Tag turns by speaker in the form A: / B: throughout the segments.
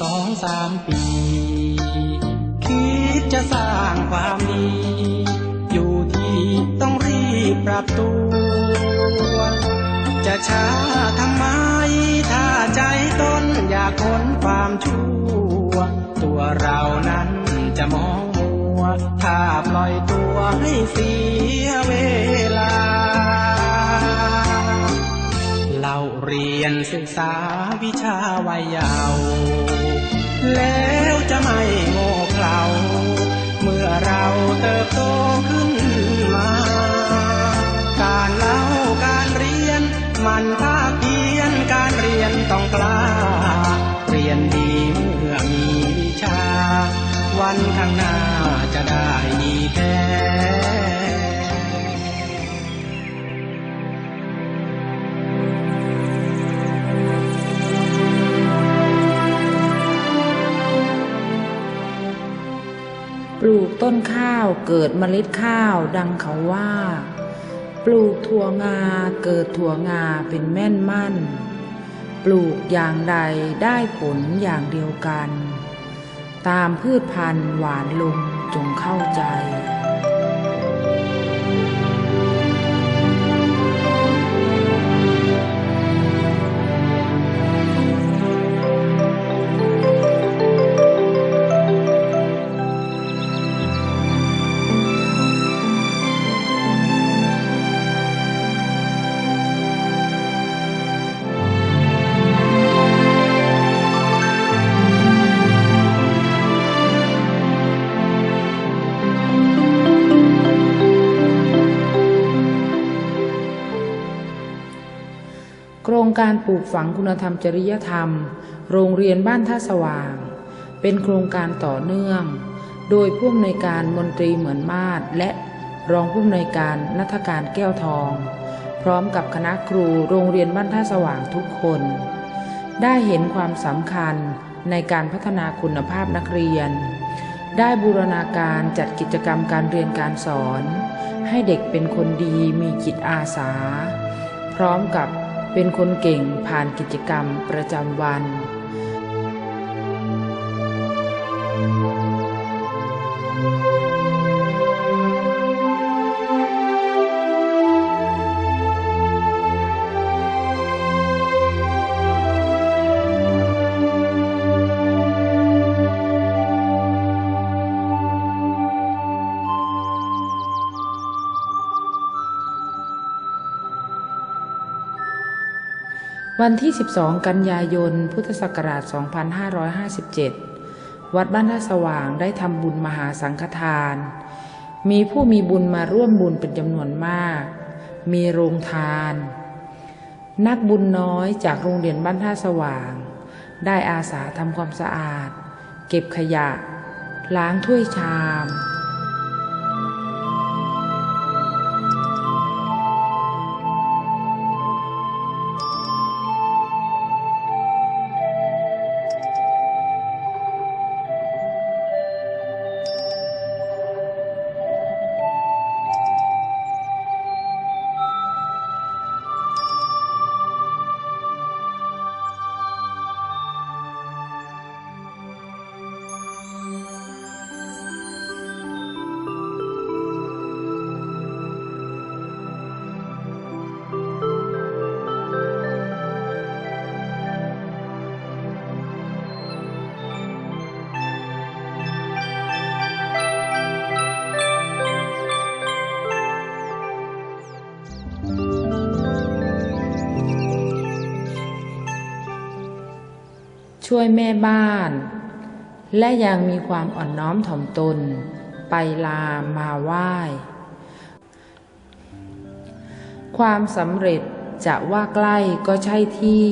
A: สองสามปี คิดจะสร้างความดี อยู่ที่ต้องรีบปรับตัว จะช้าทำไม ถ้าใจต้นอยากค้นความชั่ว ตัวเรานั้นจะมองมัว ถ้าปล่อยตัวให้เสีย เราเรียนศึกษาวิชาวัยเยาว์แล้วจะไม่โง่เขลาเมื่อเราเติบโตขึ้นมา การเล่าการเรียน มันภาคเพียนการเรียนต้องกล้า เรียนดีเมื่อมีวิชา วันข้างหน้าจะได้ดีแท้
B: ต้นข้าวเกิดเมล็ดข้าวดังเขาว่า ปลูกถั่วงาเกิดถั่วงาเป็นแม่นมั่น ปลูกอย่างใดได้ผลอย่างเดียวกัน ตามพืชพันธุ์หวานลงจงเข้าใจ รงการปลูกฝังคุณธรรมจริยธรรม โรงเรียนบ้านท่าสว่าง เป็นโครงการต่อเนื่อง โดยผู้อำนวยการมนตรีเหมือนมาศและรองผู้อำนวยการนัฐการแก้วทอง พร้อมกับคณะครูโรงเรียนบ้านท่าสว่างทุกคน ได้เห็นความสำคัญในการพัฒนาคุณภาพนักเรียน ได้บูรณาการจัดกิจกรรมการเรียนการสอน ให้เด็กเป็นคนดีมีจิตอาสา พร้อมกับ เป็นคนเก่งผ่านกิจกรรมประจำวัน วันที่ 12 กันยายน พุทธศักราช 2557 วัดบ้านท่าสว่างได้ทำบุญมหาสังฆทาน มีผู้มีบุญมาร่วมบุญเป็นจำนวนมาก มีโรงทาน นักบุญน้อยจากโรงเรียนบ้านท่าสว่าง ได้อาสาทำความสะอาด เก็บขยะ ล้างถ้วยชาม ช่วยแม่บ้าน และยังมีความอ่อนน้อมถ่อมตน ไปลามาไหว้ ความสำเร็จจะว่าใกล้ก็ใช่ที่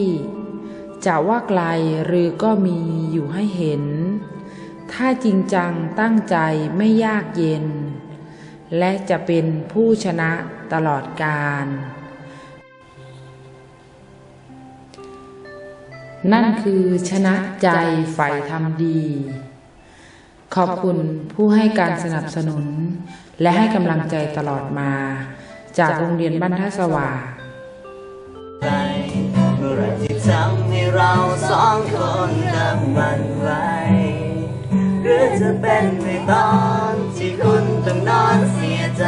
B: จะว่าไกลหรือก็มีอยู่ให้เห็น ถ้าจริงจังตั้งใจไม่ยากเย็น และจะเป็นผู้ชนะตลอดกาล นั่นคือชนะใจฝ่ายทำดี ขอบคุณผู้ให้การสนับสนุน และให้กำลังใจตลอดมา จากโรงเรียนบ้านท่าสว่าง
C: เมื่อจะเป็นในตอนที่คุณต้องนอนเสียใจ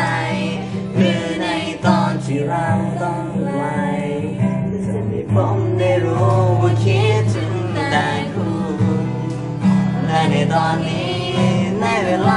C: Danine Vela